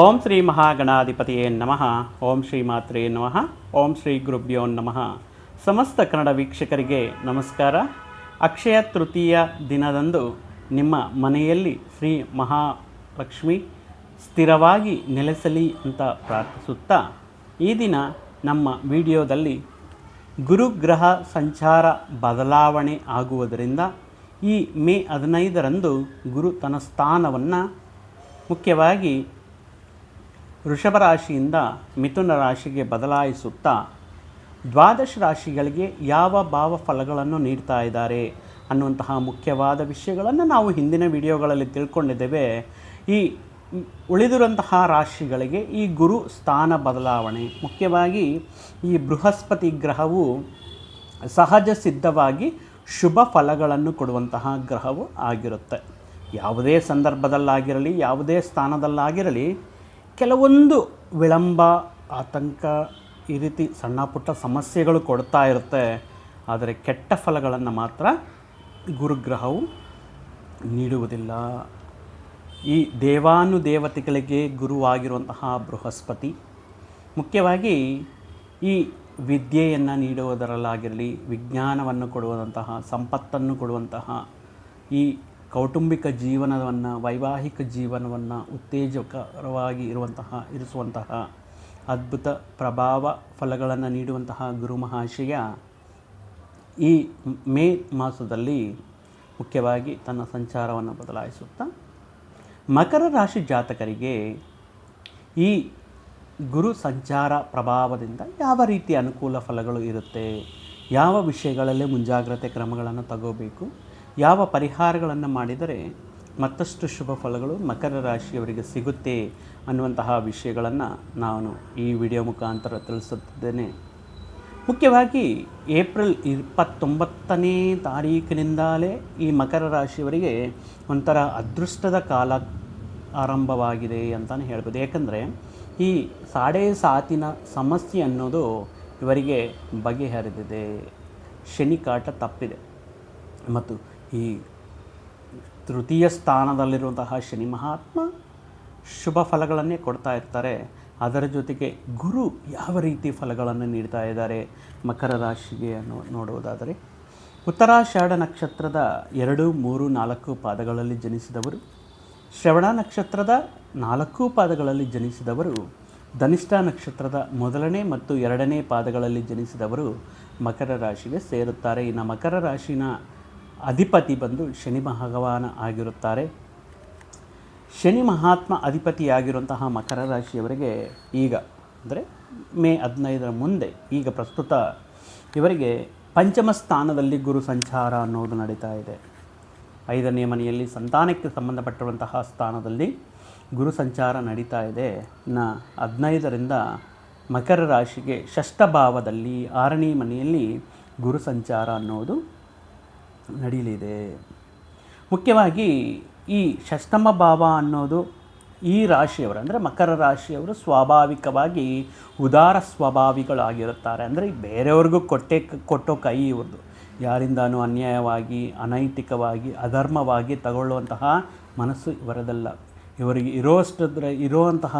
ಓಂ ಶ್ರೀ ಮಹಾಗಣಾಧಿಪತಿಯೇ ನಮಃ. ಓಂ ಶ್ರೀ ಮಾತ್ರೇ ನಮಃ. ಓಂ ಶ್ರೀ ಗುರುಭ್ಯೋ ನಮಃ. ಸಮಸ್ತ ಕನ್ನಡ ವೀಕ್ಷಕರಿಗೆ ನಮಸ್ಕಾರ. ಅಕ್ಷಯ ತೃತೀಯ ದಿನದಂದು ನಿಮ್ಮ ಮನೆಯಲ್ಲಿ ಶ್ರೀ ಮಹಾಲಕ್ಷ್ಮಿ ಸ್ಥಿರವಾಗಿ ನೆಲೆಸಲಿ ಅಂತ ಪ್ರಾರ್ಥಿಸುತ್ತಾ, ಈ ದಿನ ನಮ್ಮ ವಿಡಿಯೋದಲ್ಲಿ ಗುರುಗ್ರಹ ಸಂಚಾರ ಬದಲಾವಣೆ ಆಗುವುದರಿಂದ ಈ ಮೇ ಹದಿನೈದರಂದು ಗುರು ತನ್ನ ಸ್ಥಾನವನ್ನು ಮುಖ್ಯವಾಗಿ ವೃಷಭ ರಾಶಿಯಿಂದ ಮಿಥುನ ರಾಶಿಗೆ ಬದಲಾಯಿಸುತ್ತಾ ದ್ವಾದಶ ರಾಶಿಗಳಿಗೆ ಯಾವ ಭಾವ ಫಲಗಳನ್ನು ನೀಡ್ತಾ ಇದ್ದಾರೆ ಅನ್ನುವಂತಹ ಮುಖ್ಯವಾದ ವಿಷಯಗಳನ್ನು ನಾವು ಹಿಂದಿನ ವಿಡಿಯೋಗಳಲ್ಲಿ ತಿಳ್ಕೊಂಡಿದ್ದೇವೆ. ಈ ಉಳಿದಿರುವಂತಹ ರಾಶಿಗಳಿಗೆ ಈ ಗುರು ಸ್ಥಾನ ಬದಲಾವಣೆ, ಮುಖ್ಯವಾಗಿ ಈ ಬೃಹಸ್ಪತಿ ಗ್ರಹವು ಸಹಜ ಸಿದ್ಧವಾಗಿ ಶುಭ ಫಲಗಳನ್ನು ಕೊಡುವಂತಹ ಗ್ರಹವು ಆಗಿರುತ್ತೆ. ಯಾವುದೇ ಸಂದರ್ಭದಲ್ಲಾಗಿರಲಿ, ಯಾವುದೇ ಸ್ಥಾನದಲ್ಲಾಗಿರಲಿ ಕೆಲವೊಂದು ವಿಳಂಬ, ಆತಂಕ ಈ ರೀತಿ ಸಣ್ಣ ಪುಟ್ಟ ಸಮಸ್ಯೆಗಳು ಕೊಡ್ತಾ ಇರುತ್ತೆ. ಆದರೆ ಕೆಟ್ಟ ಫಲಗಳನ್ನು ಮಾತ್ರ ಗುರುಗ್ರಹವು ನೀಡುವುದಿಲ್ಲ. ಈ ದೇವಾನುದೇವತೆಗಳಿಗೆ ಗುರುವಾಗಿರುವಂತಹ ಬೃಹಸ್ಪತಿ ಮುಖ್ಯವಾಗಿ ಈ ವಿದ್ಯೆಯನ್ನು ನೀಡುವುದರಲ್ಲಾಗಿರಲಿ, ವಿಜ್ಞಾನವನ್ನು ಕೊಡುವಂತಹ, ಸಂಪತ್ತನ್ನು ಕೊಡುವಂತಹ ಈ ಕೌಟುಂಬಿಕ ಜೀವನವನ್ನು, ವೈವಾಹಿಕ ಜೀವನವನ್ನು ಉತ್ತೇಜಕರವಾಗಿ ಇರುವಂತಹ, ಇರಿಸುವಂತಹ ಅದ್ಭುತ ಪ್ರಭಾವ ಫಲಗಳನ್ನು ನೀಡುವಂತಹ ಗುರು ಮಹಾಶಯ ಈ ಮೇ ಮಾಸದಲ್ಲಿ ಮುಖ್ಯವಾಗಿ ತನ್ನ ಸಂಚಾರವನ್ನು ಬದಲಾಯಿಸುತ್ತಾ, ಮಕರ ರಾಶಿ ಜಾತಕರಿಗೆ ಈ ಗುರು ಸಂಚಾರ ಪ್ರಭಾವದಿಂದ ಯಾವ ರೀತಿ ಅನುಕೂಲ ಫಲಗಳು ಇರುತ್ತೆ, ಯಾವ ವಿಷಯಗಳಲ್ಲಿ ಮುಂಜಾಗ್ರತೆ ಕ್ರಮಗಳನ್ನು ತಗೋಬೇಕು ಯಾವ ಪರಿಹಾರಗಳನ್ನು ಮಾಡಿದರೆ ಮತ್ತಷ್ಟು ಶುಭ ಫಲಗಳು ಮಕರ ರಾಶಿಯವರಿಗೆ ಸಿಗುತ್ತೆ ಅನ್ನುವಂತಹ ವಿಷಯಗಳನ್ನು ನಾನು ಈ ವಿಡಿಯೋ ಮುಖಾಂತರ ತಿಳಿಸುತ್ತಿದ್ದೇನೆ. ಮುಖ್ಯವಾಗಿ ಏಪ್ರಿಲ್ ಇಪ್ಪತ್ತೊಂಬತ್ತನೇ ತಾರೀಕಿನಿಂದಲೇ ಈ ಮಕರ ರಾಶಿಯವರಿಗೆ ಒಂಥರ ಅದೃಷ್ಟದ ಕಾಲ ಆರಂಭವಾಗಿದೆ ಅಂತಲೇ ಹೇಳ್ಬೋದು. ಯಾಕಂದರೆ ಈ ಸಾಡೆ ಸಾತಿನ ಸಮಸ್ಯೆ ಅನ್ನೋದು ಇವರಿಗೆ ಬಗೆಹರಿದಿದೆ. ಶನಿ ಕಾಟ ತಪ್ಪಿದೆ. ಮತ್ತು ಈ ತೃತೀಯ ಸ್ಥಾನದಲ್ಲಿರುವಂತಹ ಶನಿ ಮಹಾತ್ಮ ಶುಭ ಫಲಗಳನ್ನೇ ಕೊಡ್ತಾ ಇರ್ತಾರೆ. ಅದರ ಜೊತೆಗೆ ಗುರು ಯಾವ ರೀತಿ ಫಲಗಳನ್ನು ನೀಡ್ತಾ ಇದ್ದಾರೆ ಮಕರ ರಾಶಿಗೆ ಅನ್ನೋ ನೋಡುವುದಾದರೆ. ಉತ್ತರಾಷಾಢ ನಕ್ಷತ್ರದ ಎರಡು, ಮೂರು, ನಾಲ್ಕು ಪಾದಗಳಲ್ಲಿ ಜನಿಸಿದವರು. ಶ್ರವಣ ನಕ್ಷತ್ರದ ನಾಲ್ಕು ಪಾದಗಳಲ್ಲಿ ಜನಿಸಿದವರು. ಧನಿಷ್ಠ ನಕ್ಷತ್ರದ ಮೊದಲನೇ ಮತ್ತು ಎರಡನೇ ಪಾದಗಳಲ್ಲಿ ಜನಿಸಿದವರು ಮಕರ ರಾಶಿಗೆ ಸೇರುತ್ತಾರೆ. ಇನ್ನು ಮಕರ ರಾಶಿನ ಅಧಿಪತಿ ಬಂದು ಶನಿ ಭಗವಾನ ಆಗಿರುತ್ತಾರೆ. ಶನಿ ಮಹಾತ್ಮ ಅಧಿಪತಿಯಾಗಿರುವಂತಹ ಮಕರ ರಾಶಿಯವರಿಗೆ ಈಗ, ಅಂದರೆ ಮೇ ಹದಿನೈದರ ಮುಂದೆ, ಈಗ ಪ್ರಸ್ತುತ ಇವರಿಗೆ ಪಂಚಮ ಸ್ಥಾನದಲ್ಲಿ ಗುರು ಸಂಚಾರ ಅನ್ನೋದು ನಡೀತಾ ಇದೆ. ಐದನೇ ಮನೆಯಲ್ಲಿ ಸಂತಾನಕ್ಕೆ ಸಂಬಂಧಪಟ್ಟಿರುವಂತಹ ಸ್ಥಾನದಲ್ಲಿ ಗುರು ಸಂಚಾರ ನಡೀತಾ ಇದೆ. ನ ಹದಿನೈದರಿಂದ ಮಕರ ರಾಶಿಗೆ ಷಷ್ಠ ಭಾವದಲ್ಲಿ ಆರನೇ ಮನೆಯಲ್ಲಿ ಗುರು ಸಂಚಾರ ಅನ್ನೋದು ನಡೀಲಿದೆ. ಮುಖ್ಯವಾಗಿ ಈ ಷಷ್ಠಮ ಭಾವ ಅನ್ನೋದು ಈ ರಾಶಿಯವರು, ಅಂದರೆ ಮಕರ ರಾಶಿಯವರು ಸ್ವಾಭಾವಿಕವಾಗಿ ಉದಾರ ಸ್ವಭಾವಿಗಳಾಗಿರುತ್ತಾರೆ. ಅಂದರೆ ಬೇರೆಯವ್ರಿಗೂ ಕೊಟ್ಟೆ ಕೊಟ್ಟೋ ಕೈ ಇವ್ರದ್ದು. ಯಾರಿಂದಾನೂ ಅನ್ಯಾಯವಾಗಿ, ಅನೈತಿಕವಾಗಿ, ಅಧರ್ಮವಾಗಿ ತಗೊಳ್ಳುವಂತಹ ಮನಸ್ಸು ಇವರದಲ್ಲ. ಇವರಿಗೆ ಇರೋಷ್ಟದ್ರ, ಇರೋವಂತಹ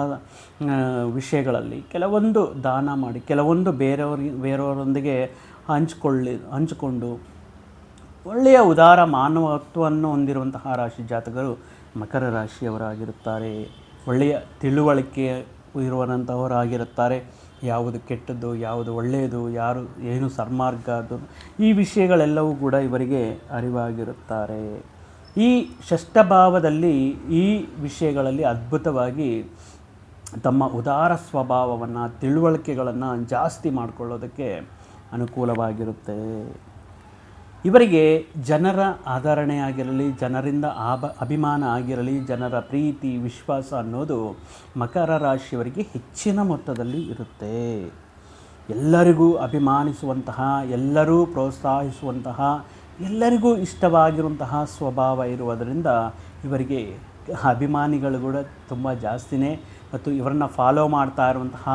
ವಿಷಯಗಳಲ್ಲಿ ಕೆಲವೊಂದು ದಾನ ಮಾಡಿ, ಕೆಲವೊಂದು ಬೇರೆಯವ್ರಿಗೆ, ಬೇರೆಯವರೊಂದಿಗೆ ಹಂಚ್ಕೊಳ್ಳಿ, ಹಂಚಿಕೊಂಡು ಒಳ್ಳೆಯ ಉದಾರ ಮಾನವತ್ವವನ್ನು ಹೊಂದಿರುವಂತಹ ರಾಶಿ ಜಾತಕರು ಮಕರ ರಾಶಿಯವರಾಗಿರುತ್ತಾರೆ. ಒಳ್ಳೆಯ ತಿಳುವಳಿಕೆ ಇರುವಂಥವರಾಗಿರುತ್ತಾರೆ ಯಾವುದು ಕೆಟ್ಟದ್ದು, ಯಾವುದು ಒಳ್ಳೆಯದು, ಯಾರು ಏನು ಸನ್ಮಾರ್ಗ, ಅದು ಈ ವಿಷಯಗಳೆಲ್ಲವೂ ಕೂಡ ಇವರಿಗೆ ಅರಿವಾಗಿರುತ್ತಾರೆ. ಈ ಷಷ್ಠಭಾವದಲ್ಲಿ ಈ ವಿಷಯಗಳಲ್ಲಿ ಅದ್ಭುತವಾಗಿ ತಮ್ಮ ಉದಾರ ಸ್ವಭಾವವನ್ನು, ತಿಳುವಳಿಕೆಗಳನ್ನು ಜಾಸ್ತಿ ಮಾಡಿಕೊಳ್ಳೋದಕ್ಕೆ ಅನುಕೂಲವಾಗಿರುತ್ತೆ. ಇವರಿಗೆ ಜನರ ಆಧರಣೆ ಆಗಿರಲಿ, ಜನರಿಂದ ಆಭ, ಅಭಿಮಾನ ಆಗಿರಲಿ, ಜನರ ಪ್ರೀತಿ, ವಿಶ್ವಾಸ ಅನ್ನೋದು ಮಕರ ರಾಶಿಯವರಿಗೆ ಹೆಚ್ಚಿನ ಮೊತ್ತದಲ್ಲಿ ಇರುತ್ತೆ. ಎಲ್ಲರಿಗೂ ಅಭಿಮಾನಿಸುವಂತಹ, ಎಲ್ಲರೂ ಪ್ರೋತ್ಸಾಹಿಸುವಂತಹ, ಎಲ್ಲರಿಗೂ ಇಷ್ಟವಾಗಿರುವಂತಹ ಸ್ವಭಾವ ಇರುವುದರಿಂದ ಇವರಿಗೆ ಅಭಿಮಾನಿಗಳು ಕೂಡ ತುಂಬ ಜಾಸ್ತಿನೇ ಮತ್ತು ಇವರನ್ನು ಫಾಲೋ ಮಾಡ್ತಾ ಇರುವಂತಹ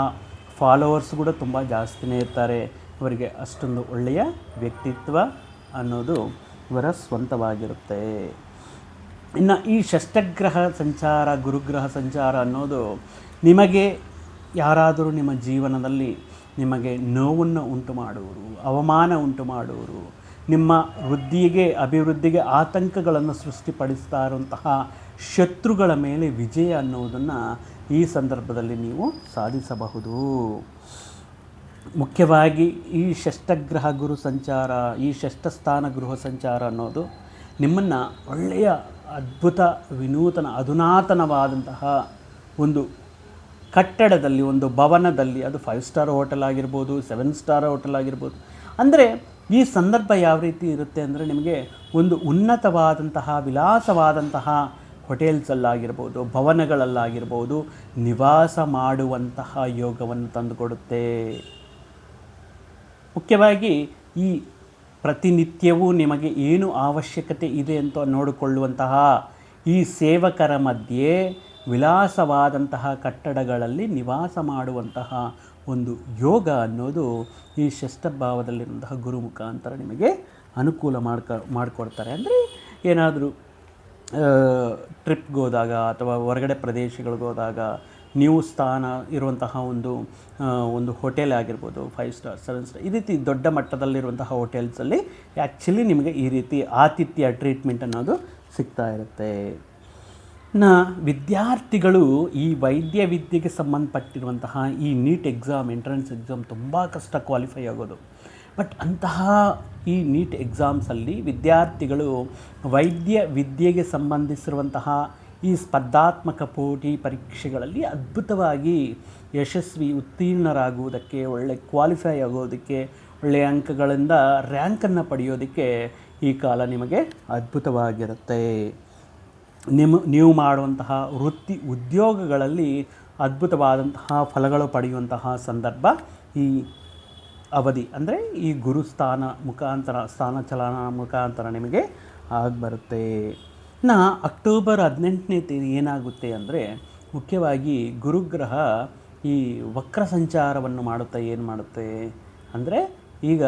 ಫಾಲೋವರ್ಸ್ ಕೂಡ ತುಂಬ ಜಾಸ್ತಿನೇ ಇರ್ತಾರೆ. ಇವರಿಗೆ ಅಷ್ಟೊಂದು ಒಳ್ಳೆಯ ವ್ಯಕ್ತಿತ್ವ ಅನ್ನೋದು ಇವರ ಸ್ವಂತವಾಗಿರುತ್ತೆ. ಇನ್ನು ಈ ಷಷ್ಠಗ್ರಹ ಸಂಚಾರ, ಗುರುಗ್ರಹ ಸಂಚಾರ ಅನ್ನೋದು ನಿಮಗೆ ಯಾರಾದರೂ ನಿಮ್ಮ ಜೀವನದಲ್ಲಿ ನಿಮಗೆ ನೋವನ್ನು ಉಂಟು ಮಾಡುವರು ಅವಮಾನ ಉಂಟು ಮಾಡುವರು ನಿಮ್ಮ ವೃದ್ಧಿಗೆ, ಅಭಿವೃದ್ಧಿಗೆ ಆತಂಕಗಳನ್ನು ಸೃಷ್ಟಿಪಡಿಸ್ತಾ ಇರುವಂತಹ ಶತ್ರುಗಳ ಮೇಲೆ ವಿಜಯ ಅನ್ನೋದನ್ನು ಈ ಸಂದರ್ಭದಲ್ಲಿ ನೀವು ಸಾಧಿಸಬಹುದು. ಮುಖ್ಯವಾಗಿ ಈ ಷಷ್ಠಗ್ರಹ ಗುರು ಸಂಚಾರ, ಈ ಷಷ್ಠಸ್ಥಾನ ಗೃಹ ಸಂಚಾರ ಅನ್ನೋದು ನಿಮ್ಮನ್ನು ಒಳ್ಳೆಯ ಅದ್ಭುತ, ವಿನೂತನ, ಅಧುನಾತನವಾದಂತಹ ಒಂದು ಕಟ್ಟಡದಲ್ಲಿ, ಒಂದು ಭವನದಲ್ಲಿ, ಅದು ಫೈವ್ ಸ್ಟಾರ್ ಹೋಟೆಲ್ ಆಗಿರ್ಬೋದು ಸೆವೆನ್ ಸ್ಟಾರ್ ಹೋಟೆಲ್ ಆಗಿರ್ಬೋದು. ಅಂದರೆ ಈ ಸಂದರ್ಭ ಯಾವ ರೀತಿ ಇರುತ್ತೆ ಅಂದರೆ ನಿಮಗೆ ಒಂದು ಉನ್ನತವಾದಂತಹ, ವಿಲಾಸವಾದಂತಹ ಹೋಟೆಲ್ಸಲ್ಲಾಗಿರ್ಬೋದು ಭವನಗಳಲ್ಲಾಗಿರ್ಬೋದು ನಿವಾಸ ಮಾಡುವಂತಹ ಯೋಗವನ್ನು ತಂದುಕೊಡುತ್ತೆ. ಮುಖ್ಯವಾಗಿ ಈ ಪ್ರತಿನಿತ್ಯವೂ ನಿಮಗೆ ಏನು ಅವಶ್ಯಕತೆ ಇದೆ ಅಂತ ನೋಡಿಕೊಳ್ಳುವಂತಹ ಈ ಸೇವಕರ ಮಧ್ಯೆ ವಿಲಾಸವಾದಂತಹ ಕಟ್ಟಡಗಳಲ್ಲಿ ನಿವಾಸ ಮಾಡುವಂತಹ ಒಂದು ಯೋಗ ಅನ್ನೋದು ಈ ಶಸ್ತ್ರಭಾವದಲ್ಲಿರುವಂತಹ ಗುರು ಮುಖಾಂತರ ನಿಮಗೆ ಅನುಕೂಲ ಮಾಡ್ಕ, ಮಾಡಿಕೊಡ್ತಾರೆ. ಅಂದರೆ ಏನಾದರೂ ಟ್ರಿಪ್ಗೆ ಹೋದಾಗ ಅಥವಾ ಹೊರಗಡೆ ಪ್ರದೇಶಗಳಿಗೆ ಹೋದಾಗ ನೀವು ಸ್ಥಾನ ಇರುವಂತಹ ಒಂದು ಒಂದು ಹೋಟೆಲ್ ಆಗಿರ್ಬೋದು ಫೈವ್ ಸ್ಟಾರ್ ಸೆವೆನ್ ಸ್ಟಾರ್ ಈ ರೀತಿ ದೊಡ್ಡ ಮಟ್ಟದಲ್ಲಿರುವಂತಹ ಹೋಟೆಲ್ಸಲ್ಲಿ ಆ್ಯಕ್ಚುಲಿ ನಿಮಗೆ ಈ ರೀತಿ ಆತಿಥ್ಯ ಟ್ರೀಟ್ಮೆಂಟ್ ಅನ್ನೋದು ಸಿಗ್ತಾ ಇರುತ್ತೆ. ನಾ, ವಿದ್ಯಾರ್ಥಿಗಳು ಈ ವೈದ್ಯ ವಿದ್ಯೆಗೆ ಸಂಬಂಧಪಟ್ಟಿರುವಂತಹ ಈ ನೀಟ್ ಎಕ್ಸಾಮ್ ಎಂಟ್ರೆನ್ಸ್ ಎಕ್ಸಾಮ್ ತುಂಬ ಕಷ್ಟ ಕ್ವಾಲಿಫೈ ಆಗೋದು. ಬಟ್ ಅಂತಹ ಈ ನೀಟ್ ಎಕ್ಸಾಮ್ಸಲ್ಲಿ ವಿದ್ಯಾರ್ಥಿಗಳು ವೈದ್ಯ ವಿದ್ಯೆಗೆ ಸಂಬಂಧಿಸಿರುವಂತಹ ಈ ಸ್ಪರ್ಧಾತ್ಮಕ ಪೋಟಿ ಪರೀಕ್ಷೆಗಳಲ್ಲಿ ಅದ್ಭುತವಾಗಿ ಯಶಸ್ವಿ, ಉತ್ತೀರ್ಣರಾಗುವುದಕ್ಕೆ, ಒಳ್ಳೆ ಕ್ವಾಲಿಫೈ ಆಗೋದಕ್ಕೆ ಒಳ್ಳೆಯ ಅಂಕಗಳಿಂದ ರ್ಯಾಂಕನ್ನು ಪಡೆಯೋದಕ್ಕೆ ಈ ಕಾಲ ನಿಮಗೆ ಅದ್ಭುತವಾಗಿರುತ್ತೆ. ನಿಮ್ಮ ನೀವು ಮಾಡುವಂತಹ ವೃತ್ತಿ ಉದ್ಯೋಗಗಳಲ್ಲಿ ಅದ್ಭುತವಾದಂತಹ ಫಲಗಳು ಪಡೆಯುವಂತಹ ಸಂದರ್ಭ ಈ ಅವಧಿ, ಅಂದರೆ ಈ ಗುರುಸ್ಥಾನ ಮುಖಾಂತರ, ಸ್ಥಾನ ಚಲನ ಮುಖಾಂತರ ನಿಮಗೆ ಆಗಿಬರುತ್ತೆ. ಇನ್ನು ಅಕ್ಟೋಬರ್ ಹದಿನೆಂಟನೇ ತೇದಿ ಏನಾಗುತ್ತೆ ಅಂದರೆ, ಮುಖ್ಯವಾಗಿ ಗುರುಗ್ರಹ ಈ ವಕ್ರ ಸಂಚಾರವನ್ನು ಮಾಡುತ್ತಾ ಏನು ಮಾಡುತ್ತೆ ಅಂದರೆ, ಈಗ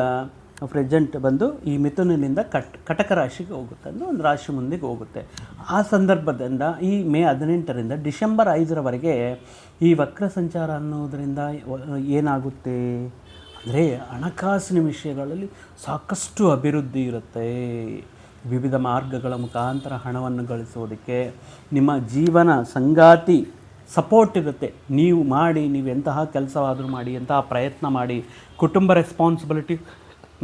ಪ್ರೆಸೆಂಟ್ ಬಂದು ಈ ಮಿಥುನಿನಿಂದ ಕಟ್, ಕಟಕ ರಾಶಿಗೆ ಹೋಗುತ್ತೆ, ಅಂದರೆ ಒಂದು ರಾಶಿ ಮುಂದಿಗೆ ಹೋಗುತ್ತೆ. ಆ ಸಂದರ್ಭದಿಂದ ಈ ಮೇ ಹದಿನೆಂಟರಿಂದ ಡಿಸೆಂಬರ್ ಐದರವರೆಗೆ ಈ ವಕ್ರ ಸಂಚಾರ ಅನ್ನೋದರಿಂದ ಏನಾಗುತ್ತೆ ಅಂದರೆ ಹಣಕಾಸಿನ ವಿಷಯಗಳಲ್ಲಿ ಸಾಕಷ್ಟು ಅಭಿವೃದ್ಧಿ ಇರುತ್ತೆ. ವಿವಿಧ ಮಾರ್ಗಗಳ ಮುಖಾಂತರ ಹಣವನ್ನು ಗಳಿಸೋದಕ್ಕೆ ನಿಮ್ಮ ಜೀವನ ಸಂಗಾತಿ ಸಪೋರ್ಟ್ ಇರುತ್ತೆ. ನೀವು ಮಾಡಿ, ನೀವು ಎಂತಹ ಕೆಲಸವಾದರೂ ಮಾಡಿ, ಎಂತಹ ಪ್ರಯತ್ನ ಮಾಡಿ, ಕುಟುಂಬ ರೆಸ್ಪಾನ್ಸಿಬಿಲಿಟಿ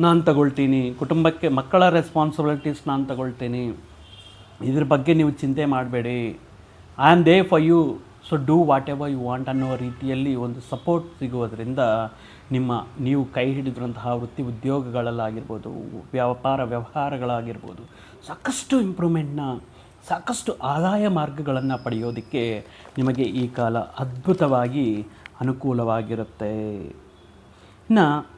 ನಾನು ತಗೊಳ್ತೀನಿ, ಕುಟುಂಬಕ್ಕೆ ಮಕ್ಕಳ ರೆಸ್ಪಾನ್ಸಿಬಿಲಿಟೀಸ್ ನಾನು ತಗೊಳ್ತೀನಿ, ಇದ್ರ ಬಗ್ಗೆ ನೀವು ಚಿಂತೆ ಮಾಡಬೇಡಿ. I am there for you so do whatever you want ಅನ್ನೋ ರೀತಿಯಲ್ಲಿ ಒಂದು ಸಪೋರ್ಟ್ ಸಿಗುವುದರಿಂದ ನಿಮ್ಮ, ನೀವು ಕೈ ಹಿಡಿದಿರುವಂತಹ ವೃತ್ತಿ ಉದ್ಯೋಗಗಳಲ್ಲಾಗಿರ್ಬೋದು, ವ್ಯಾಪಾರ ವ್ಯವಹಾರಗಳಾಗಿರ್ಬೋದು, ಸಾಕಷ್ಟು ಇಂಪ್ರೂವ್ಮೆಂಟ್ನ ಸಾಕಷ್ಟು ಆದಾಯ ಮಾರ್ಗಗಳನ್ನು ಪಡೆಯೋದಕ್ಕೆ ನಿಮಗೆ ಈ ಕಾಲ ಅದ್ಭುತವಾಗಿ ಅನುಕೂಲವಾಗಿರುತ್ತೆ. ಇನ್ನು,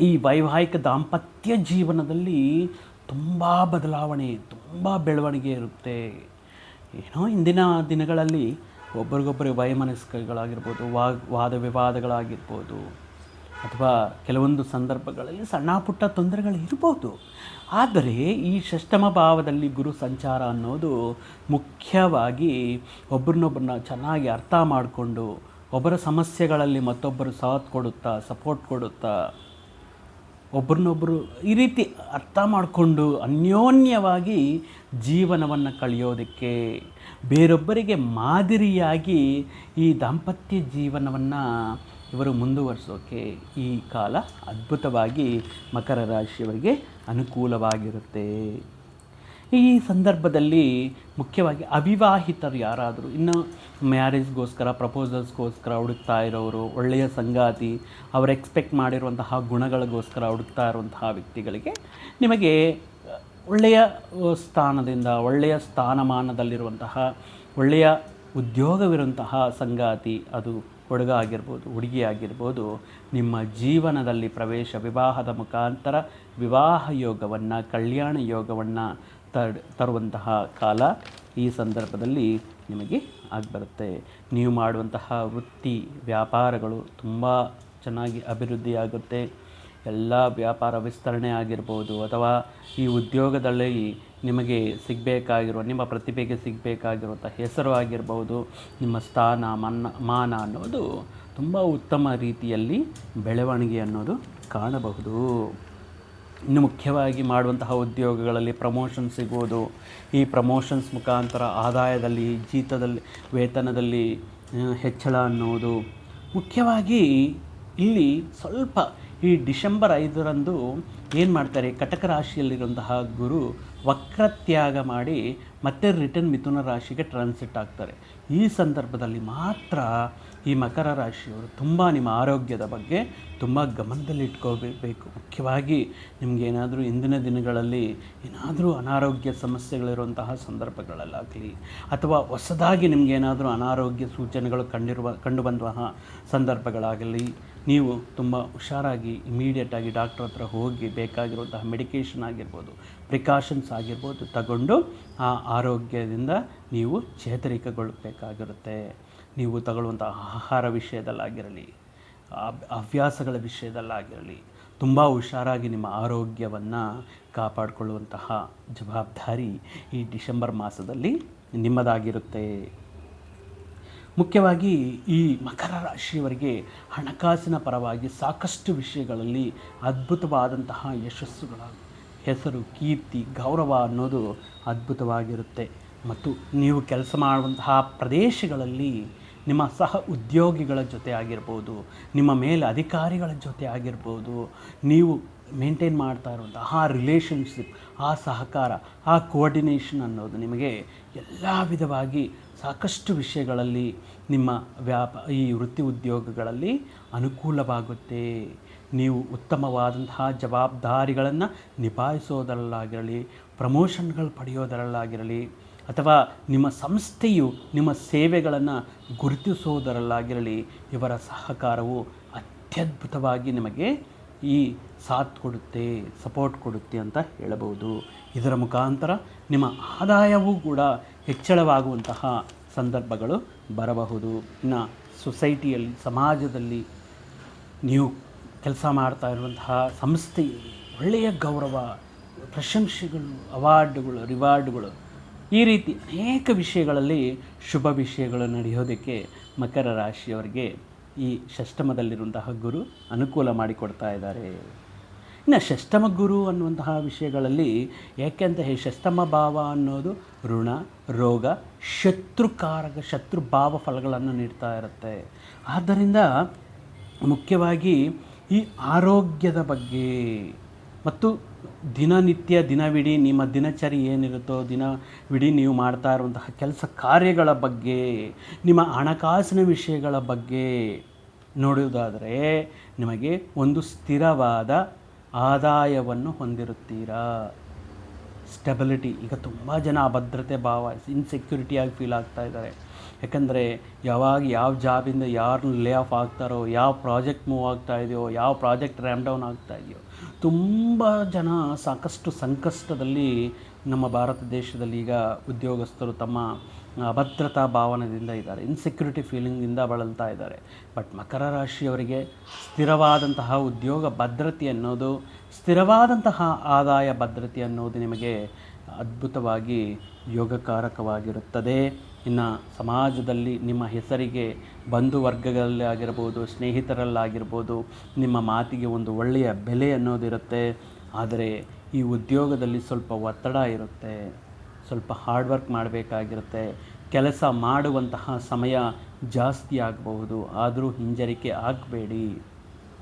ಈ ವೈವಾಹಿಕ ದಾಂಪತ್ಯ ಜೀವನದಲ್ಲಿ ತುಂಬ ಬದಲಾವಣೆ, ತುಂಬ ಬೆಳವಣಿಗೆ ಇರುತ್ತೆ. ಏನೋ ಇಂದಿನ ದಿನಗಳಲ್ಲಿ ಒಬ್ರಿಗೊಬ್ಬರಿಗೆ ವೈಮನಸ್ಕಗಳಾಗಿರ್ಬೋದು ವಾ, ವಾದ ವಿವಾದಗಳಾಗಿರ್ಬೋದು ಅಥವಾ ಕೆಲವೊಂದು ಸಂದರ್ಭಗಳಲ್ಲಿ ಸಣ್ಣ ಪುಟ್ಟ ತೊಂದರೆಗಳು ಇರ್ಬೋದು. ಆದರೆ ಈ ಷಷ್ಟಮ ಭಾವದಲ್ಲಿ ಗುರು ಸಂಚಾರ ಅನ್ನೋದು ಮುಖ್ಯವಾಗಿ ಒಬ್ಬರನ್ನೊಬ್ಬರನ್ನ ಚೆನ್ನಾಗಿ ಅರ್ಥ ಮಾಡಿಕೊಂಡು ಒಬ್ಬರ ಸಮಸ್ಯೆಗಳಲ್ಲಿ ಮತ್ತೊಬ್ಬರು ಸಾಥ್ ಕೊಡುತ್ತಾ, ಸಪೋರ್ಟ್ ಕೊಡುತ್ತಾ ಒಬ್ರನ್ನೊಬ್ಬರು ಈ ರೀತಿ ಅರ್ಥ ಮಾಡಿಕೊಂಡು ಅನ್ಯೋನ್ಯವಾಗಿ ಜೀವನವನ್ನು ಕಳೆಯೋದಕ್ಕೆ ಬೇರೊಬ್ಬರಿಗೆ ಮಾದರಿಯಾಗಿ ಈ ದಾಂಪತ್ಯ ಜೀವನವನ್ನು ಇವರು ಮುಂದುವರಿಸೋಕ್ಕೆ ಈ ಕಾಲ ಅದ್ಭುತವಾಗಿ ಮಕರ ರಾಶಿಯವರಿಗೆ ಅನುಕೂಲವಾಗಿರುತ್ತೆ. ಈ ಸಂದರ್ಭದಲ್ಲಿ ಮುಖ್ಯವಾಗಿ ಅವಿವಾಹಿತರು ಯಾರಾದರೂ, ಇನ್ನು ಮ್ಯಾರೇಜ್ಗೋಸ್ಕರ, ಪ್ರಪೋಸಲ್ಸ್ಗೋಸ್ಕರ ಹುಡುಕ್ತಾ ಇರೋರು, ಒಳ್ಳೆಯ ಸಂಗಾತಿ, ಅವರು ಎಕ್ಸ್ಪೆಕ್ಟ್ ಮಾಡಿರುವಂತಹ ಗುಣಗಳಿಗೋಸ್ಕರ ಹುಡುಕ್ತಾ ಇರುವಂತಹ ವ್ಯಕ್ತಿಗಳಿಗೆ ನಿಮಗೆ ಒಳ್ಳೆಯ ಸ್ಥಾನದಿಂದ, ಒಳ್ಳೆಯ ಸ್ಥಾನಮಾನದಲ್ಲಿರುವಂತಹ, ಒಳ್ಳೆಯ ಉದ್ಯೋಗವಿರುವಂತಹ ಸಂಗಾತಿ ಅದು ಹುಡುಗ ಆಗಿರ್ಬೋದು ಹುಡುಗಿ ಆಗಿರ್ಬೋದು ನಿಮ್ಮ ಜೀವನದಲ್ಲಿ ಪ್ರವೇಶ ವಿವಾಹದ ಮುಖಾಂತರ ವಿವಾಹ ಯೋಗವನ್ನು, ಕಲ್ಯಾಣ ಯೋಗವನ್ನು ತರುವಂತಹ ಕಾಲ ಈ ಸಂದರ್ಭದಲ್ಲಿ ನಿಮಗೆ ಆಗಿಬರುತ್ತೆ. ನೀವು ಮಾಡುವಂತಹ ವೃತ್ತಿ, ವ್ಯಾಪಾರಗಳು ತುಂಬ ಚೆನ್ನಾಗಿ ಅಭಿವೃದ್ಧಿಯಾಗುತ್ತೆ. ಎಲ್ಲ ವ್ಯಾಪಾರ ವಿಸ್ತರಣೆ ಆಗಿರ್ಬೋದು ಅಥವಾ ಈ ಉದ್ಯೋಗದಲ್ಲಿ ನಿಮಗೆ ಸಿಗಬೇಕಾಗಿರುವ, ನಿಮ್ಮ ಪ್ರತಿಭೆಗೆ ಸಿಗಬೇಕಾಗಿರುವಂಥ ಹೆಸರು ಆಗಿರ್ಬೋದು, ನಿಮ್ಮ ಸ್ಥಾನ, ಮನ್ನ, ಮಾನ ಅನ್ನೋದು ತುಂಬ ಉತ್ತಮ ರೀತಿಯಲ್ಲಿ ಬೆಳವಣಿಗೆ ಅನ್ನೋದು ಕಾಣಬಹುದು. ಇನ್ನು ಮುಖ್ಯವಾಗಿ ಮಾಡುವಂತಹ ಉದ್ಯೋಗಗಳಲ್ಲಿ ಪ್ರಮೋಷನ್ ಸಿಗುವುದು ಈ ಪ್ರಮೋಷನ್ಸ್ ಮುಖಾಂತರ ಆದಾಯದಲ್ಲಿ, ಜೀತದಲ್ಲಿ, ವೇತನದಲ್ಲಿ ಹೆಚ್ಚಳ ಅನ್ನೋದು ಮುಖ್ಯವಾಗಿ ಇಲ್ಲಿ ಸ್ವಲ್ಪ ಈ ಡಿಸೆಂಬರ್ ಐದರಂದು ಏನು ಮಾಡ್ತಾರೆ? ಕಟಕ ರಾಶಿಯಲ್ಲಿರುವಂತಹ ಗುರು ವಕ್ರತ್ಯಾಗ ಮಾಡಿ ಮತ್ತೆ ರಿಟರ್ನ್ ಮಿಥುನ ರಾಶಿಗೆ ಟ್ರಾನ್ಸಿಟ್ ಆಗ್ತಾರೆ. ಈ ಸಂದರ್ಭದಲ್ಲಿ ಮಾತ್ರ ಈ ಮಕರ ರಾಶಿಯವರು ತುಂಬ ನಿಮ್ಮ ಆರೋಗ್ಯದ ಬಗ್ಗೆ ತುಂಬ ಗಮನದಲ್ಲಿಟ್ಕೋಬೇಕು ಮುಖ್ಯವಾಗಿ ನಿಮಗೇನಾದರೂ ಇಂದಿನ ದಿನಗಳಲ್ಲಿ ಏನಾದರೂ ಅನಾರೋಗ್ಯ ಸಮಸ್ಯೆಗಳಿರುವಂತಹ ಸಂದರ್ಭಗಳಲ್ಲಾಗಲಿ, ಅಥವಾ ಹೊಸದಾಗಿ ನಿಮಗೇನಾದರೂ ಅನಾರೋಗ್ಯ ಸೂಚನೆಗಳು ಕಂಡಿರುವ ಕಂಡುಬಂತಹ ಸಂದರ್ಭಗಳಾಗಲಿ ನೀವು ತುಂಬ ಹುಷಾರಾಗಿ ಇಮಿಡಿಯೇಟಾಗಿ ಡಾಕ್ಟ್ರ್ ಹತ್ರ ಹೋಗಿ ಬೇಕಾಗಿರುವಂತಹ ಮೆಡಿಕೇಷನ್ ಆಗಿರ್ಬೋದು ಪ್ರಿಕಾಷನ್ಸ್ ಆಗಿರ್ಬೋದು ತಗೊಂಡು ಆ ಆರೋಗ್ಯದಿಂದ ನೀವು ಚೇತರಿಕೆಗೊಳ್ಳಬೇಕಾಗಿರುತ್ತೆ ನೀವು ತಗೊಳ್ಳುವಂಥ ಆಹಾರ ವಿಷಯದಲ್ಲಾಗಿರಲಿ ಹವ್ಯಾಸಗಳ ವಿಷಯದಲ್ಲಾಗಿರಲಿ, ತುಂಬ ಹುಷಾರಾಗಿ ನಿಮ್ಮ ಆರೋಗ್ಯವನ್ನು ಕಾಪಾಡಿಕೊಳ್ಳುವಂತಹ ಜವಾಬ್ದಾರಿ ಈ ಡಿಸೆಂಬರ್ ಮಾಸದಲ್ಲಿ ನಿಮ್ಮದಾಗಿರುತ್ತೆ. ಮುಖ್ಯವಾಗಿ ಈ ಮಕರ ರಾಶಿಯವರಿಗೆ ಹಣಕಾಸಿನ ಪರವಾಗಿ ಸಾಕಷ್ಟು ವಿಷಯಗಳಲ್ಲಿ ಅದ್ಭುತವಾದಂತಹ ಯಶಸ್ಸುಗಳ ಹೆಸರು, ಕೀರ್ತಿ, ಗೌರವ ಅನ್ನೋದು ಅದ್ಭುತವಾಗಿರುತ್ತೆ. ಮತ್ತು ನೀವು ಕೆಲಸ ಮಾಡುವಂತಹ ಪ್ರದೇಶಗಳಲ್ಲಿ ನಿಮ್ಮ ಸಹ ಉದ್ಯೋಗಿಗಳ ಜೊತೆ ಆಗಿರ್ಬೋದು, ನಿಮ್ಮ ಮೇಲೆ ಅಧಿಕಾರಿಗಳ ಜೊತೆ ಆಗಿರ್ಬೋದು, ನೀವು ಮೇಂಟೈನ್ ಮಾಡ್ತಾ ಇರುವಂಥ, ಆ ರಿಲೇಷನ್ಶಿಪ್ ಆ ಸಹಕಾರ, ಆ ಕೋಆರ್ಡಿನೇಷನ್ ಅನ್ನೋದು ನಿಮಗೆ ಎಲ್ಲ ವಿಧವಾಗಿ ಸಾಕಷ್ಟು ವಿಷಯಗಳಲ್ಲಿ ನಿಮ್ಮ ವ್ಯಾಪ, ಈ ವೃತ್ತಿ ಉದ್ಯೋಗಗಳಲ್ಲಿ ಅನುಕೂಲವಾಗುತ್ತೆ. ನೀವು ಉತ್ತಮವಾದಂತಹ ಜವಾಬ್ದಾರಿಗಳನ್ನು ನಿಭಾಯಿಸೋದರಲ್ಲಾಗಿರಲಿ, ಪ್ರಮೋಷನ್ಗಳು ಪಡೆಯೋದರಲ್ಲಾಗಿರಲಿ, ಅಥವಾ ನಿಮ್ಮ ಸಂಸ್ಥೆಯು ನಿಮ್ಮ ಸೇವೆಗಳನ್ನು ಗುರುತಿಸೋದರಲ್ಲಾಗಿರಲಿ, ಇವರ ಸಹಕಾರವು ಅತ್ಯದ್ಭುತವಾಗಿ ನಿಮಗೆ ಈ ಸಾಥ್ ಕೊಡುತ್ತೆ, ಸಪೋರ್ಟ್ ಕೊಡುತ್ತೆ ಅಂತ ಹೇಳಬಹುದು. ಇದರ ಮುಖಾಂತರ ನಿಮ್ಮ ಆದಾಯವೂ ಕೂಡ ಹೆಚ್ಚಳವಾಗುವಂತಹ ಸಂದರ್ಭಗಳು ಬರಬಹುದು. ಇನ್ನು ಸೊಸೈಟಿಯಲ್ಲಿ, ಸಮಾಜದಲ್ಲಿ ನೀವು ಕೆಲಸ ಮಾಡ್ತಾ ಇರುವಂತಹ ಸಂಸ್ಥೆ, ಒಳ್ಳೆಯ ಗೌರವ, ಪ್ರಶಂಸೆಗಳು, ಅವಾರ್ಡುಗಳು, ರಿವಾರ್ಡುಗಳು, ಈ ರೀತಿ ಅನೇಕ ವಿಷಯಗಳಲ್ಲಿ ಶುಭ ವಿಷಯಗಳು ನಡೆಯೋದಕ್ಕೆ ಮಕರ ರಾಶಿಯವರಿಗೆ ಈ ಷಷ್ಟಮದಲ್ಲಿರುವಂತಹ ಗುರು ಅನುಕೂಲ ಮಾಡಿಕೊಡ್ತಾ ಇದ್ದಾರೆ. ಇನ್ನು ಷಷ್ಟಮ ಗುರು ಅನ್ನುವಂತಹ ವಿಷಯಗಳಲ್ಲಿ ಯಾಕೆಂತ ಹೇಳಿ ಷಷ್ಟಮ ಭಾವ ಅನ್ನೋದು ಋಣ, ರೋಗ, ಶತ್ರುಕಾರಕ ಶತ್ರು ಭಾವ ಫಲಗಳನ್ನು ನೀಡ್ತಾ ಇರುತ್ತೆ. ಆದ್ದರಿಂದ ಮುಖ್ಯವಾಗಿ ಈ ಆರೋಗ್ಯದ ಬಗ್ಗೆ ಮತ್ತು ದಿನನಿತ್ಯ ದಿನವಿಡೀ ನಿಮ್ಮ ದಿನಚರಿ ಏನಿರುತ್ತೋ ದಿನವಿಡೀ ನೀವು ಮಾಡ್ತಾ ಇರುವಂತಹ ಕೆಲಸ ಕಾರ್ಯಗಳ ಬಗ್ಗೆ, ನಿಮ್ಮ ಹಣಕಾಸಿನ ವಿಷಯಗಳ ಬಗ್ಗೆ ನೋಡುವುದಾದರೆ ನಿಮಗೆ ಒಂದು ಸ್ಥಿರವಾದ ಆದಾಯವನ್ನು ಹೊಂದಿರುತ್ತೀರಾ? ಸ್ಟೆಬಿಲಿಟಿ ಈಗ ತುಂಬ ಜನ ಅಭದ್ರತೆ ಭಾವ ಇನ್ಸೆಕ್ಯೂರಿಟಿಯಾಗಿ ಫೀಲ್ ಆಗ್ತಾ ಇದ್ದಾರೆ. ಯಾಕಂದರೆ ಯಾವಾಗ ಯಾವ ಜಾಬಿಂದ ಯಾರು ಲೇ ಆಫ್ ಆಗ್ತಾರೋ, ಯಾವ ಪ್ರಾಜೆಕ್ಟ್ ಮೂವ್ ಆಗ್ತಾ ಇದೆಯೋ, ಯಾವ ಪ್ರಾಜೆಕ್ಟ್ ರ್ಯಾಮ್ ಡೌನ್ ಆಗ್ತಾ ಇದೆಯೋ, ತುಂಬ ಜನ ಸಾಕಷ್ಟು ಸಂಕಷ್ಟದಲ್ಲಿ ನಮ್ಮ ಭಾರತ ದೇಶದಲ್ಲಿ ಈಗ ಉದ್ಯೋಗಸ್ಥರು ತಮ್ಮ ಅಭದ್ರತಾ ಭಾವನೆಯಿಂದ ಇದ್ದಾರೆ. ಇನ್ಸೆಕ್ಯೂರಿಟಿ ಫೀಲಿಂಗಿಂದ ಬಳಲ್ತಾ ಇದ್ದಾರೆ. ಬಟ್ ಮಕರ ರಾಶಿಯವರಿಗೆ ಸ್ಥಿರವಾದಂತಹ ಉದ್ಯೋಗ ಭದ್ರತೆ ಅನ್ನೋದು, ಸ್ಥಿರವಾದಂತಹ ಆದಾಯ ಭದ್ರತೆ ಅನ್ನೋದು ನಿಮಗೆ ಅದ್ಭುತವಾಗಿ ಯೋಗಕಾರಕವಾಗಿರುತ್ತದೆ. ಇನ್ನು ಸಮಾಜದಲ್ಲಿ ನಿಮ್ಮ ಹೆಸರಿಗೆ ಬಂಧು ವರ್ಗಗಳಲ್ಲಿ ಆಗಿರ್ಬೋದು, ಸ್ನೇಹಿತರಲ್ಲಾಗಿರ್ಬೋದು, ನಿಮ್ಮ ಮಾತಿಗೆ ಒಂದು ಒಳ್ಳೆಯ ಬೆಲೆ ಅನ್ನೋದಿರುತ್ತೆ. ಆದರೆ ಈ ಉದ್ಯೋಗದಲ್ಲಿ ಸ್ವಲ್ಪ ಒತ್ತಡ ಇರುತ್ತೆ. ಸ್ವಲ್ಪ ಹಾರ್ಡ್ ವರ್ಕ್ ಮಾಡಬೇಕಾಗಿರುತ್ತೆ. ಕೆಲಸ ಮಾಡುವಂತಹ ಸಮಯ ಜಾಸ್ತಿ ಆಗಬಹುದು. ಆದರೂ ಹಿಂಜರಿಕೆ ಆಗಬೇಡಿ.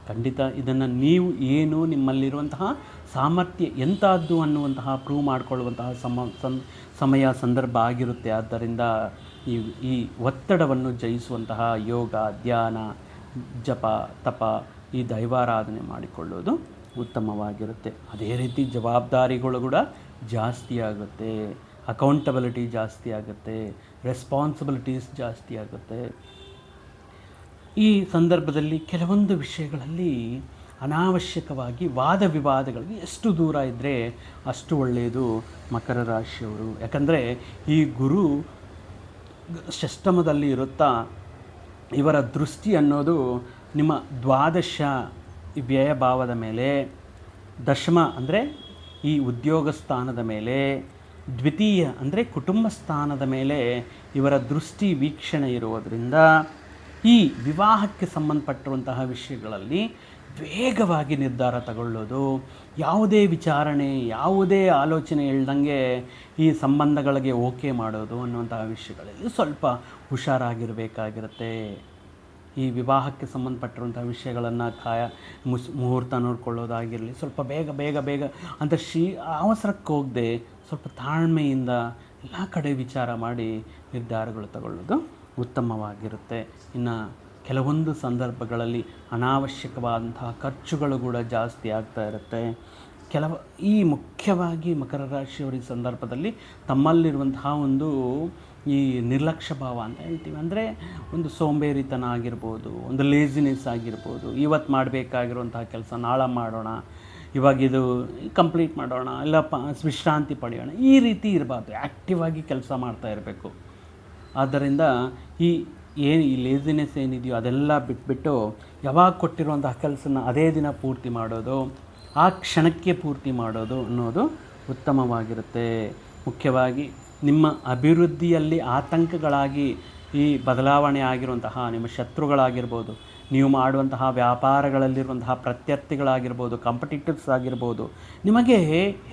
ಖಂಡಿತ ಇದನ್ನು ನೀವು ಏನು ನಿಮ್ಮಲ್ಲಿರುವಂತಹ ಸಾಮರ್ಥ್ಯ ಎಂಥದ್ದು ಅನ್ನುವಂತಹ ಪ್ರೂವ್ ಮಾಡಿಕೊಳ್ಳುವಂತಹ ಸಮ ಸಮಯ ಸಂದರ್ಭ ಆಗಿರುತ್ತೆ. ಆದ್ದರಿಂದ ಈ ಈ ಒತ್ತಡವನ್ನು ಜಯಿಸುವಂತಹ ಯೋಗ, ಧ್ಯಾನ, ಜಪ, ತಪ ಈ ದೈವಾರಾಧನೆ ಮಾಡಿಕೊಳ್ಳೋದು ಉತ್ತಮವಾಗಿರುತ್ತೆ. ಅದೇ ರೀತಿ ಜವಾಬ್ದಾರಿಗಳು ಕೂಡ ಜಾಸ್ತಿ ಆಗುತ್ತೆ. ಅಕೌಂಟಬಿಲಿಟಿ ಜಾಸ್ತಿ ಆಗುತ್ತೆ. ರೆಸ್ಪಾನ್ಸಿಬಿಲಿಟೀಸ್ ಜಾಸ್ತಿ ಆಗುತ್ತೆ. ಈ ಸಂದರ್ಭದಲ್ಲಿ ಕೆಲವೊಂದು ವಿಷಯಗಳಲ್ಲಿ ಅನಾವಶ್ಯಕವಾಗಿ ವಾದ ವಿವಾದಗಳಿಗೆ ಎಷ್ಟು ದೂರ ಇದ್ದರೆ ಅಷ್ಟು ಒಳ್ಳೆಯದು ಮಕರ ರಾಶಿಯವರು. ಯಾಕಂದರೆ ಈ ಗುರು ಷಷ್ಟಮದಲ್ಲಿ ಇರುತ್ತಾ ಇವರ ದೃಷ್ಟಿ ಅನ್ನೋದು ನಿಮ್ಮ ದ್ವಾದಶ ವ್ಯಯಭಾವದ ಮೇಲೆ, ದಶಮ ಅಂದರೆ ಈ ಉದ್ಯೋಗ ಸ್ಥಾನದ ಮೇಲೆ, ದ್ವಿತೀಯ ಅಂದರೆ ಕುಟುಂಬ ಸ್ಥಾನದ ಮೇಲೆ ಇವರ ದೃಷ್ಟಿ ವೀಕ್ಷಣೆ ಇರುವುದರಿಂದ ಈ ವಿವಾಹಕ್ಕೆ ಸಂಬಂಧಪಟ್ಟಿರುವಂತಹ ವಿಷಯಗಳಲ್ಲಿ ವೇಗವಾಗಿ ನಿರ್ಧಾರ ತಗೊಳ್ಳೋದು, ಯಾವುದೇ ವಿಚಾರಣೆ, ಯಾವುದೇ ಆಲೋಚನೆ ಇಳ್ದಂಗೆ ಈ ಸಂಬಂಧಗಳಿಗೆ ಓಕೆ ಮಾಡೋದು ಅನ್ನುವಂತಹ ವಿಷಯಗಳಲ್ಲಿ ಸ್ವಲ್ಪ ಹುಷಾರಾಗಿರಬೇಕಾಗಿರುತ್ತೆ. ಈ ವಿವಾಹಕ್ಕೆ ಸಂಬಂಧಪಟ್ಟಿರುವಂಥ ವಿಷಯಗಳನ್ನು ಕಾಯ ಮುಸ್, ಮುಹೂರ್ತ ನೋಡ್ಕೊಳ್ಳೋದಾಗಿರಲಿ, ಸ್ವಲ್ಪ ಬೇಗ ಬೇಗ ಬೇಗ ಅಂತ ಶೀ, ಅವಸರಕ್ಕೆ ಹೋಗದೆ ಸ್ವಲ್ಪ ತಾಳ್ಮೆಯಿಂದ ಎಲ್ಲ ಕಡೆ ವಿಚಾರ ಮಾಡಿ ನಿರ್ಧಾರಗಳು ತಗೊಳ್ಳೋದು ಉತ್ತಮವಾಗಿರುತ್ತೆ. ಇನ್ನು ಕೆಲವೊಂದು ಸಂದರ್ಭಗಳಲ್ಲಿ ಅನಾವಶ್ಯಕವಾದಂತಹ ಖರ್ಚುಗಳು ಕೂಡ ಜಾಸ್ತಿ ಆಗ್ತಾ ಇರುತ್ತೆ. ಕೆಲವು, ಈ ಮುಖ್ಯವಾಗಿ ಮಕರ ರಾಶಿಯವರ ಈ ಸಂದರ್ಭದಲ್ಲಿ ತಮ್ಮಲ್ಲಿರುವಂತಹ ಒಂದು ಈ ನಿರ್ಲಕ್ಷ್ಯ ಭಾವ ಅಂತ ಹೇಳ್ತೀವಿ. ಅಂದರೆ ಒಂದು ಸೋಂಬೇರಿತನ ಆಗಿರ್ಬೋದು, ಒಂದು ಲೇಸಿನೆಸ್ ಆಗಿರ್ಬೋದು ಇವತ್ತು ಮಾಡಬೇಕಾಗಿರುವಂತಹ ಕೆಲಸ ನಾಳೆ ಮಾಡೋಣ, ಇವಾಗ ಇದು ಕಂಪ್ಲೀಟ್ ಮಾಡೋಣ, ಇಲ್ಲ ವಿಶ್ರಾಂತಿ ಪಡೆಯೋಣ, ಈ ರೀತಿ ಇರಬಾರ್ದು. ಆ್ಯಕ್ಟಿವ್ ಆಗಿ ಕೆಲಸ ಮಾಡ್ತಾ ಇರಬೇಕು. ಆದ್ದರಿಂದ ಈ ಏನು ಈ ಲೇಸಿನೆಸ್ ಏನಿದೆಯೋ ಅದೆಲ್ಲ ಬಿಟ್ಬಿಟ್ಟು ಯಾವಾಗ ಕೊಟ್ಟಿರುವಂಥ ಕೆಲಸನ ಅದೇ ದಿನ ಪೂರ್ತಿ ಮಾಡೋದು, ಆ ಕ್ಷಣಕ್ಕೆ ಪೂರ್ತಿ ಮಾಡೋದು ಅನ್ನೋದು ಉತ್ತಮವಾಗಿರುತ್ತೆ. ಮುಖ್ಯವಾಗಿ ನಿಮ್ಮ ಅಭಿವೃದ್ಧಿಯಲ್ಲಿ ಆತಂಕಗಳಾಗಿ ಈ ಬದಲಾವಣೆ ಆಗಿರುವಂತಹ, ನಿಮ್ಮ ಶತ್ರುಗಳಾಗಿರ್ಬೋದು, ನೀವು ಮಾಡುವಂತಹ ವ್ಯಾಪಾರಗಳಲ್ಲಿರುವಂತಹ ಪ್ರತ್ಯರ್ಥಿಗಳಾಗಿರ್ಬೋದು ಕಾಂಪಿಟೇಟಿವ್ಸ್ ಆಗಿರ್ಬೋದು, ನಿಮಗೆ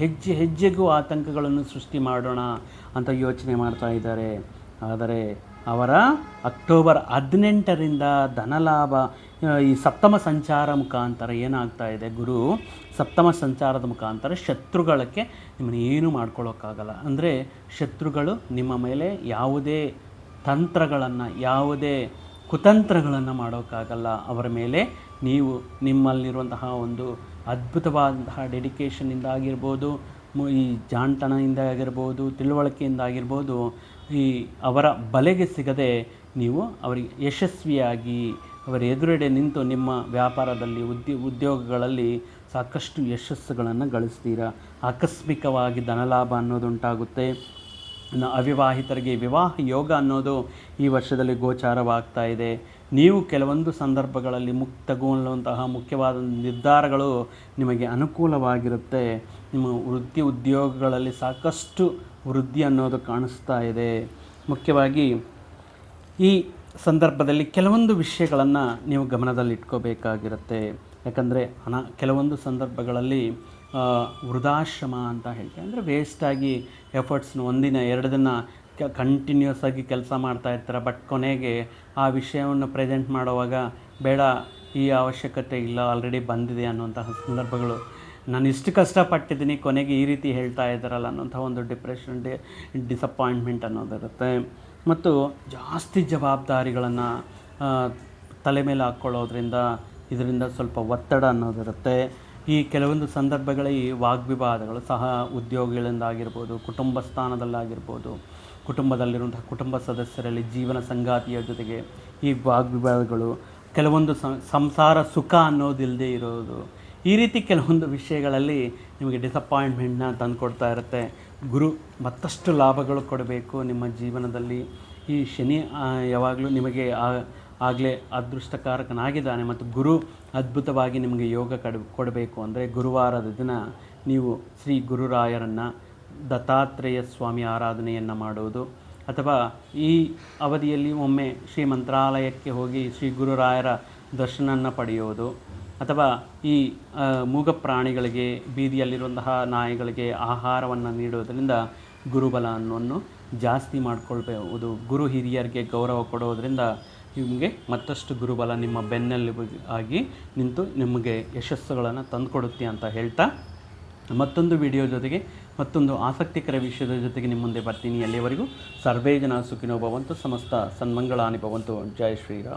ಹೆಜ್ಜೆ ಹೆಜ್ಜೆಗೂ ಆತಂಕಗಳನ್ನು ಸೃಷ್ಟಿ ಮಾಡೋಣ ಅಂತ ಯೋಚನೆ ಮಾಡ್ತಾ ಇದ್ದಾರೆ. ಆದರೆ ಅವರ ಅಕ್ಟೋಬರ್ ಹದಿನೆಂಟರಿಂದ ಧನಲಾಭ ಈ ಸಪ್ತಮ ಸಂಚಾರ ಮುಖಾಂತರ ಏನಾಗ್ತಾ ಇದೆ ಗುರು? ಸಪ್ತಮ ಸಂಚಾರದ ಮುಖಾಂತರ ಶತ್ರುಗಳಕ್ಕೆ ನಿಮ್ಮನ್ನು ಏನು ಮಾಡ್ಕೊಳ್ಳೋಕ್ಕಾಗಲ್ಲ. ಅಂದರೆ ಶತ್ರುಗಳು ನಿಮ್ಮ ಮೇಲೆ ಯಾವುದೇ ತಂತ್ರಗಳನ್ನು, ಯಾವುದೇ ಕುತಂತ್ರಗಳನ್ನು ಮಾಡೋಕ್ಕಾಗಲ್ಲ. ಅವರ ಮೇಲೆ ನೀವು ನಿಮ್ಮಲ್ಲಿರುವಂತಹ ಒಂದು ಅದ್ಭುತವಾದಂತಹ ಡೆಡಿಕೇಷನಿಂದ ಆಗಿರ್ಬೋದು ಈ ಜಾಣ್ತನದಿಂದ ಆಗಿರ್ಬೋದು, ತಿಳುವಳಿಕೆಯಿಂದ ಆಗಿರ್ಬೋದು ಈ ಅವರ ಬಲೆಗೆ ಸಿಗದೆ ನೀವು ಅವರಿಗೆ ಯಶಸ್ವಿಯಾಗಿ ಅವರ ಎದುರೆಡೆ ನಿಂತು ನಿಮ್ಮ ವ್ಯಾಪಾರದಲ್ಲಿ ಉದ್ಯ, ಉದ್ಯೋಗಗಳಲ್ಲಿ ಸಾಕಷ್ಟು ಯಶಸ್ಸುಗಳನ್ನು ಗಳಿಸ್ತೀರ? ಆಕಸ್ಮಿಕವಾಗಿ ಧನಲಾಭ ಅನ್ನೋದುಂಟಾಗುತ್ತೆ. ಅವಿವಾಹಿತರಿಗೆ ವಿವಾಹ ಯೋಗ ಅನ್ನೋದು ಈ ವರ್ಷದಲ್ಲಿ ಗೋಚಾರವಾಗ್ತಾ ಇದೆ. ನೀವು ಕೆಲವೊಂದು ಸಂದರ್ಭಗಳಲ್ಲಿ ಮುಕ್ತಗೊಳ್ಳುವಂತಹ ಮುಖ್ಯವಾದ ನಿರ್ಧಾರಗಳು ನಿಮಗೆ ಅನುಕೂಲವಾಗಿರುತ್ತೆ. ನಿಮ್ಮ ವೃತ್ತಿ ಉದ್ಯೋಗಗಳಲ್ಲಿ ಸಾಕಷ್ಟು ವೃದ್ಧಿ ಅನ್ನೋದು ಕಾಣಿಸ್ತಾ ಇದೆ. ಮುಖ್ಯವಾಗಿ ಈ ಸಂದರ್ಭದಲ್ಲಿ ಕೆಲವೊಂದು ವಿಷಯಗಳನ್ನು ನೀವು ಗಮನದಲ್ಲಿಟ್ಕೋಬೇಕಾಗಿರುತ್ತೆ. ಯಾಕಂದರೆ ಹಣ, ಕೆಲವೊಂದು ಸಂದರ್ಭಗಳಲ್ಲಿ ವೃದ್ಧಾಶ್ರಮ ಅಂತ ಹೇಳ್ತೀವಿ. ಅಂದರೆ ವೇಸ್ಟಾಗಿ ಎಫರ್ಟ್ಸ್ನ ಒಂದಿನ ಎರಡು ದಿನ ಕಂಟಿನ್ಯೂಸ್ ಆಗಿ ಕೆಲಸ ಮಾಡ್ತಾ ಇರ್ತಾರೆ. ಬಟ್ ಕೊನೆಗೆ ಆ ವಿಷಯವನ್ನು ಪ್ರೆಸೆಂಟ್ ಮಾಡುವಾಗ, ಬೇಡ, ಈ ಅವಶ್ಯಕತೆ ಇಲ್ಲ ಆಲ್ರೆಡಿ ಬಂದಿದೆ ಅನ್ನುವಂತಹ ಸಂದರ್ಭಗಳು ನಾನು ಇಷ್ಟು ಕಷ್ಟಪಟ್ಟಿದ್ದೀನಿ, ಕೊನೆಗೆ ಈ ರೀತಿ ಹೇಳ್ತಾ ಇದ್ದಾರಲ್ಲ ಅನ್ನೋಂಥ ಒಂದು ಡಿಪ್ರೆಷನ್ ಡಿ ಡಿಸಪಾಯಿಂಟ್ಮೆಂಟ್ ಅನ್ನೋದಿರುತ್ತೆ. ಮತ್ತು ಜಾಸ್ತಿ ಜವಾಬ್ದಾರಿಗಳನ್ನು ತಲೆ ಮೇಲೆ ಹಾಕ್ಕೊಳ್ಳೋದ್ರಿಂದ ಇದರಿಂದ ಸ್ವಲ್ಪ ಒತ್ತಡ ಅನ್ನೋದಿರುತ್ತೆ. ಈ ಕೆಲವೊಂದು ಸಂದರ್ಭಗಳಲ್ಲಿ ವಾಗ್ವಿವಾದಗಳು ಸಹ ಉದ್ಯೋಗಿಗಳಿಂದ ಆಗಿರ್ಬೋದು ಕುಟುಂಬ ಸ್ಥಾನದಲ್ಲಾಗಿರ್ಬೋದು, ಕುಟುಂಬದಲ್ಲಿರುವಂಥ ಕುಟುಂಬ ಸದಸ್ಯರಲ್ಲಿ ಜೀವನ ಸಂಗಾತಿಯ ಜೊತೆಗೆ ಈ ವಾಗ್ವಿವಾದಗಳು, ಕೆಲವೊಂದು ಸಂಸಾರ ಸುಖ ಅನ್ನೋದಿಲ್ಲದೆ ಇರೋದು ಈ ರೀತಿ ಕೆಲವೊಂದು ವಿಷಯಗಳಲ್ಲಿ ನಿಮಗೆ ಡಿಸಪಾಯಿಂಟ್ಮೆಂಟ್ನ ತಂದುಕೊಡ್ತಾ ಇರುತ್ತೆ. ಗುರು ಮತ್ತಷ್ಟು ಲಾಭಗಳು ಕೊಡಬೇಕು ನಿಮ್ಮ ಜೀವನದಲ್ಲಿ. ಈ ಶನಿ ಯಾವಾಗಲೂ ನಿಮಗೆ ಆಗಲೇ ಅದೃಷ್ಟಕಾರಕನಾಗಿದ್ದಾನೆ ಮತ್ತು ಗುರು ಅದ್ಭುತವಾಗಿ ನಿಮಗೆ ಯೋಗ ಕಡ, ಕೊಡಬೇಕು ಅಂದರೆ ಗುರುವಾರದ ದಿನ ನೀವು ಶ್ರೀ ಗುರುರಾಯರನ್ನು ದತ್ತಾತ್ರೇಯ ಸ್ವಾಮಿ ಆರಾಧನೆಯನ್ನು ಮಾಡುವುದು. ಅಥವಾ ಈ ಅವಧಿಯಲ್ಲಿ ಒಮ್ಮೆ ಶ್ರೀ ಮಂತ್ರಾಲಯಕ್ಕೆ ಹೋಗಿ ಶ್ರೀ ಗುರುರಾಯರ ದರ್ಶನನ ಪಡೆಯೋದು. ಅಥವಾ ಈ ಮೂಗ ಪ್ರಾಣಿಗಳಿಗೆ ಬೀದಿಯಲ್ಲಿರುವಂತಹ ನಾಯಿಗಳಿಗೆ ಆಹಾರವನ್ನು ನೀಡೋದರಿಂದ ಗುರುಬಲ ಅನ್ನೋನ್ನು ಜಾಸ್ತಿ ಮಾಡಿಕೊಳ್ಬಹುದು. ಗುರು ಹಿರಿಯರಿಗೆ ಗೌರವ ಕೊಡೋದರಿಂದ ನಿಮಗೆ ಮತ್ತಷ್ಟು ಗುರುಬಲ ನಿಮ್ಮ ಬೆನ್ನಲ್ಲಿ ಆಗಿ ನಿಂತು ನಿಮಗೆ ಯಶಸ್ಸುಗಳನ್ನು ತಂದುಕೊಡುತ್ತೆ ಅಂತ ಹೇಳ್ತಾ ಮತ್ತೊಂದು ವಿಡಿಯೋ ಜೊತೆಗೆ ಮತ್ತೊಂದು ಆಸಕ್ತಿಕರ ವಿಷಯದ ಜೊತೆಗೆ ನಿಮ್ಮ ಮುಂದೆ ಬರ್ತೀನಿ. ಅಲ್ಲಿಯವರೆಗೂ ಸರ್ವೇ ಜನ ಸುಖಿನೋ ಭವಂತು, ಸಮಸ್ತ ಸನ್ಮಂಗಳಾನಿ ಭವಂತು. ಜಯ ಶ್ರೀರಾಮ್.